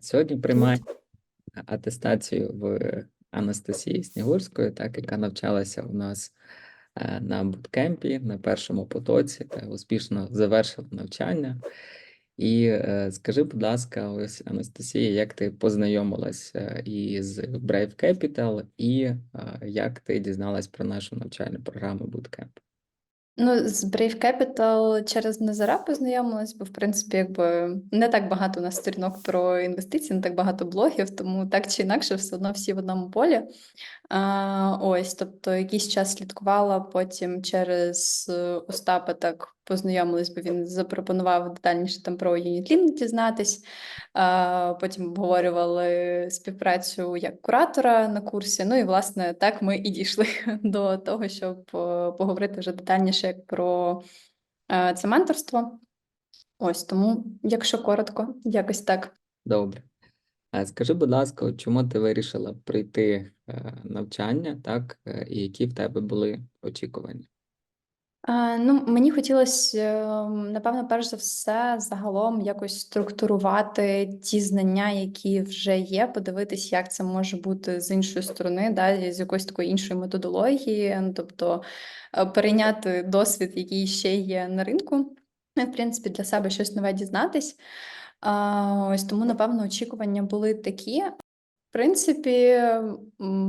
Сьогодні приймаю атестацію в Анастасії Снігурської, так, яка навчалася у нас е, на буткемпі на першому потоці та успішно завершила навчання. І е, скажи, будь ласка, ось Анастасія, як ти познайомилась е, із Brave Capital і як ти дізналась про нашу навчальну програму Bootcamp? Ну, з Brave Capital через Назара познайомилась, бо в принципі, якби не так багато у нас сторінок про інвестиції, не так багато блогів, тому так чи інакше, все одно всі в одному полі. А, ось, тобто, якийсь час слідкувала, потім через е, Остапа так познайомилась, бо він запропонував детальніше там про Unitlink дізнатись. Потім обговорювали співпрацю як куратора на курсі. Ну і власне так ми і дійшли до того, щоб е, поговорити вже детальніше як про е, це менторство. Ось тому, якщо коротко, якось так. Добре. Скажи, будь ласка, чому ти вирішила прийти е, навчання, так, е, і які в тебе були очікування? А, ну, мені хотілося, ем, напевно, перш за все, загалом якось структурувати ті знання, які вже є, подивитись, як це може бути з іншої сторони, да, з якоїсь такої іншої методології, ну, тобто е, перейняти досвід, який ще є на ринку, і, в принципі, для себе щось нове дізнатись. Ось тому, напевно, очікування були такі. В принципі,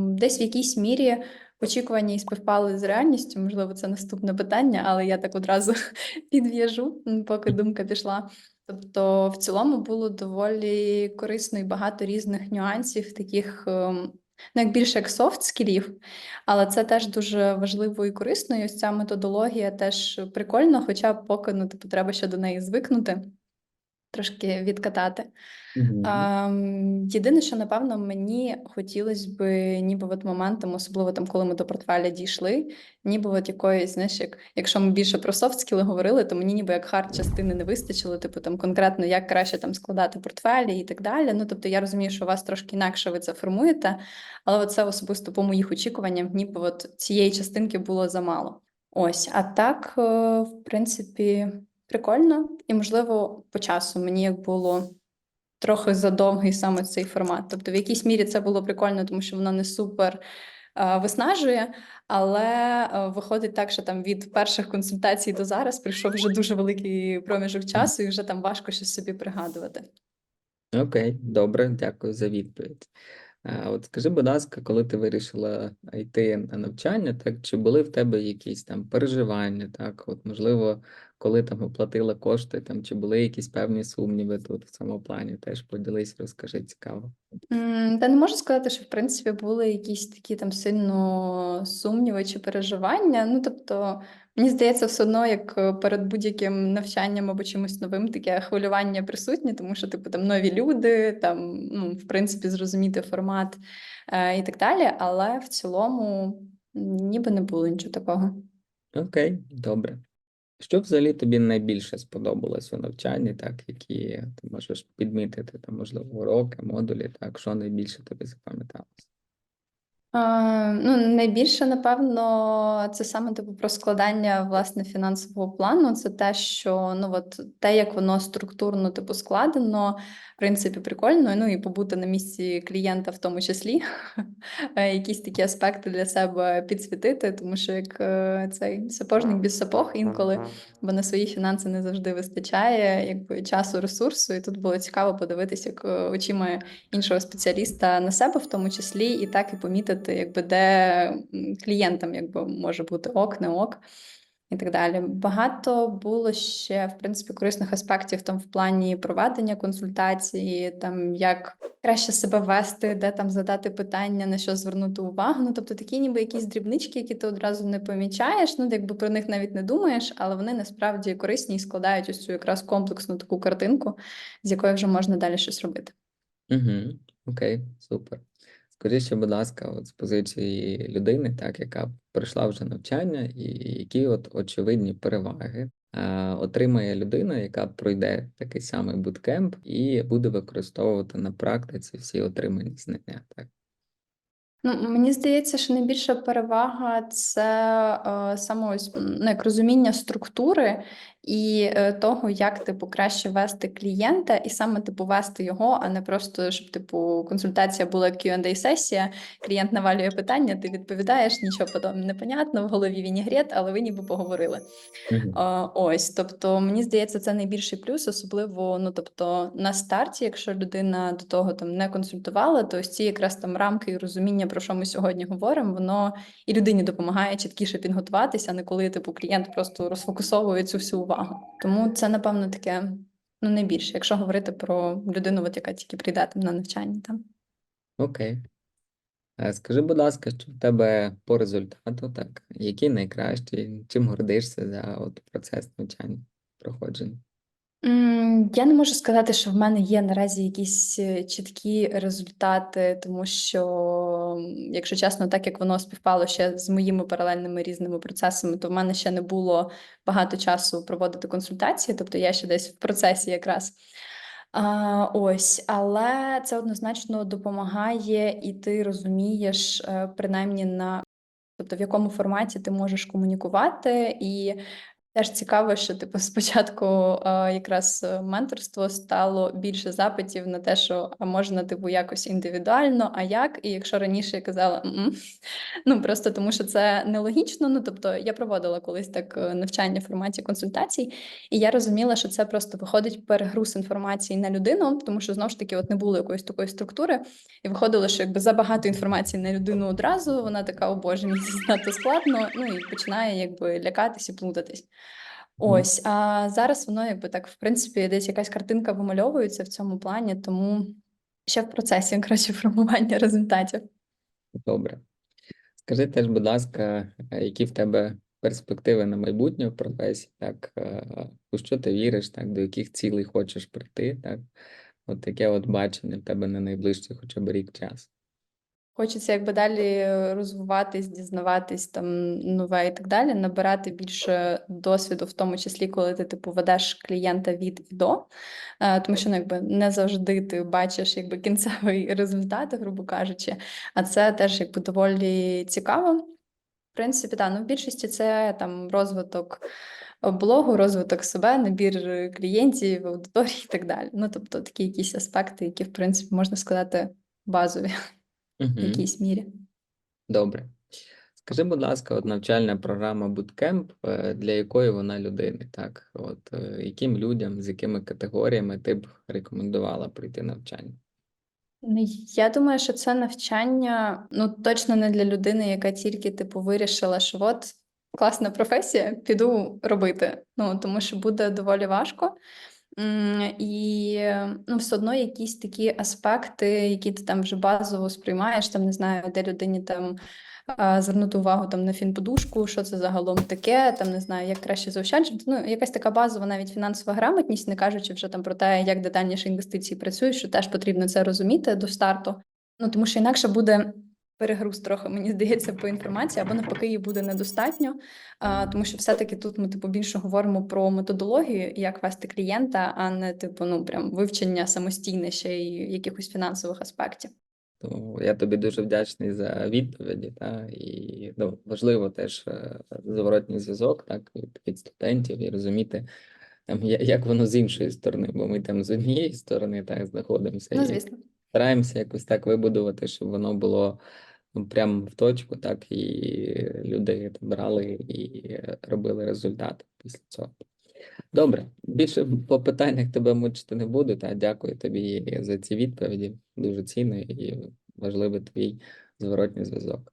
десь в якійсь мірі очікування і співпали з реальністю. Можливо, це наступне питання, але я так одразу підв'яжу, поки думка пішла. Тобто, в цілому було доволі корисно і багато різних нюансів, таких ем, ну, як більше як софт скілів, але це теж дуже важливо і корисно. І ось ця методологія теж прикольна, хоча поки ну, типу, треба ще до неї звикнути, трошки відкатати. Мгм. Ем, єдине, що напевно мені хотілося би, ніби от моментом, особливо там, коли ми до портфеля дійшли, ніби от якоїсь, знаєш, як якщо ми більше про софт-скіли говорили, то мені ніби як хард частини не вистачило, типу там конкретно як краще там складати портфелі і так далі. Ну тобто я розумію, що у вас трошки інакше ви це формуєте, але це особисто по моїх очікуванням, ніби от цієї частинки було замало. Ось, а так, е, в принципі, прикольно, і можливо, по часу мені як було трохи задовгий саме цей формат. Тобто, в якійсь мірі це було прикольно, тому що воно не супер е, виснажує, але е, виходить так, що там від перших консультацій до зараз прийшов вже дуже великий проміжок часу, і вже там важко щось собі пригадувати. Окей, добре, дякую за відповідь. От скажи, будь ласка, коли ти вирішила йти на навчання, так чи були в тебе якісь там переживання, так? От можливо, коли там оплатила кошти, там чи були якісь певні сумніви тут в цьому плані? Теж поділись, розкажи цікаво. Та не можу сказати, що в принципі були якісь такі там сильно сумніви чи переживання. Ну тобто, мені здається, все одно, як е, перед будь-яким навчанням або чимось новим, таке хвилювання присутнє, тому що, типу, там нові люди, там, ну, в принципі, зрозуміти формат е, і так далі. Але в цілому ніби не було нічого такого. Окей, добре. Що взагалі тобі найбільше сподобалось у навчанні, так, які ти можеш підмітити, там, можливо, уроки, модулі, так, що найбільше тобі запам'яталось? Ну, найбільше, напевно, це саме типу про складання власне фінансового плану. Це те, що ну от те, як воно структурно типу складено, в принципі, прикольно. Ну і побути на місці клієнта, в тому числі, Е, якісь такі аспекти для себе підсвітити, тому що як е, цей сапожник без сапог інколи, бо на свої фінанси не завжди вистачає якби часу, ресурсу. І тут було цікаво подивитися, як е, очима іншого спеціаліста на себе, в тому числі, і так і помітити, якби де клієнтам якби може бути ок, не ок. І так далі. Багато було ще, в принципі, корисних аспектів там в плані проведення консультації, там як краще себе вести, де там задати питання, на що звернути увагу. Ну, тобто такі ніби якісь дрібнички, які ти одразу не помічаєш, ну якби про них навіть не думаєш, але вони насправді корисні і складають ось цю якраз комплексну таку картинку, з якою вже можна далі щось робити. Угу. Окей, супер. Скажи ще, будь ласка, от з позиції людини, так, яка пройшла вже навчання, і які от очевидні переваги е, отримає людина, яка пройде такий самий буткемп і буде використовувати на практиці всі отримані знання. Так? Ну, мені здається, що найбільша перевага це е, саме ось ну, як розуміння структури і е, того, як типу краще вести клієнта, і саме типу вести його, а не просто щоб типу консультація була Q&A сесія. Клієнт навалює питання, ти відповідаєш, нічого подобного не понятно, в голові вінігрет, але ви ніби поговорили. А, Ось, тобто, мені здається, це найбільший плюс, особливо ну, тобто, на старті, якщо людина до того там не консультувала, то ось ці якраз там рамки і розуміння, про що ми сьогодні говоримо, воно і людині допомагає чіткіше підготуватися, а не коли типу клієнт просто розфокусовує цю всю увагу. Тому це, напевно, таке ну найбільше, якщо говорити про людину, от, яка тільки прийде там на навчання. Там. Окей. Е, Скажи, будь ласка, що в тебе по результату, так, який найкращий, чим гордишся за от процес навчання, проходження? Я не можу сказати, що в мене є наразі якісь е, чіткі результати, тому що, якщо чесно, так як воно співпало ще з моїми паралельними різними процесами, то в мене ще не було багато часу проводити консультації, тобто я ще десь в процесі якраз. А, ось, але це однозначно допомагає, і ти розумієш, е, принаймні на тобто в якому форматі ти можеш комунікувати, і Теж цікаво, що типу спочатку е, якраз е, менторство стало більше запитів на те, що можна типу якось індивідуально, а як? І якщо раніше я казала ну просто тому, що це нелогічно. Ну тобто я проводила колись так е, навчання в форматі консультацій, і я розуміла, що це просто виходить перегруз інформації на людину, тому що знову ж таки, от не було якоїсь такої структури, і виходило, що якби забагато інформації на людину одразу, вона така, о боже, мені знати складно. Ну і починає якби лякатись і плутатись. Ось, а зараз воно якби так, в принципі, десь якась картинка вимальовується в цьому плані, тому ще в процесі коротше формування результатів. Добре. Скажи теж, будь ласка, які в тебе перспективи на майбутнє в професії, так, у що ти віриш, так, до яких цілей хочеш прийти, так? От таке от бачення в тебе на найближчий хоча б рік час. Хочеться якби далі розвиватись, дізнаватись там нове і так далі, набирати більше досвіду, в тому числі, коли ти типу ведеш клієнта від і до, Е, тому що ну, якби не завжди ти бачиш якби кінцевий результат, грубо кажучи, а це теж якби доволі цікаво. В принципі, так, ну в більшості це там розвиток блогу, розвиток себе, набір клієнтів, аудиторії і так далі. Ну тобто такі якісь аспекти, які, в принципі, можна сказати, базові в Угу. якійсь мірі. Добре. Скажи, будь ласка, от навчальна програма Bootcamp, е, для якої вона людини, так? От е, яким людям, з якими категоріями ти б рекомендувала прийти навчання? Ну, я думаю, що це навчання ну точно не для людини, яка тільки типу вирішила, що от класна професія, піду робити. Ну тому що буде доволі важко. І ну, все одно якісь такі аспекти, які ти там вже базово сприймаєш, там не знаю, де людині там звернути увагу там на фінподушку, що це загалом таке, там не знаю, як краще заощаджувати. Ну, якась така базова навіть фінансова грамотність, не кажучи вже там про те, як детальніше інвестиції працюють, що теж потрібно це розуміти до старту. Ну тому що інакше буде перегруз трохи, мені здається, по інформації, або навпаки, її буде недостатньо. А, тому що все-таки тут ми типу більше говоримо про методологію, як вести клієнта, а не типу, ну прям вивчення самостійне ще й якихось фінансових аспектів. То я тобі дуже вдячний за відповіді, та, і ну, важливо теж е, зворотній зв'язок, так, від, від студентів і розуміти, там, як воно з іншої сторони, бо ми там з однієї сторони так знаходимося Ну, і звісно. стараємося якось так вибудувати, щоб воно було ну, прямо в точку, так, і люди там брали і е, робили результат після цього. Добре, більше по питаннях тебе мучити не буду. Та дякую тобі за ці відповіді. Дуже цінний і важливий твій зворотній зв'язок.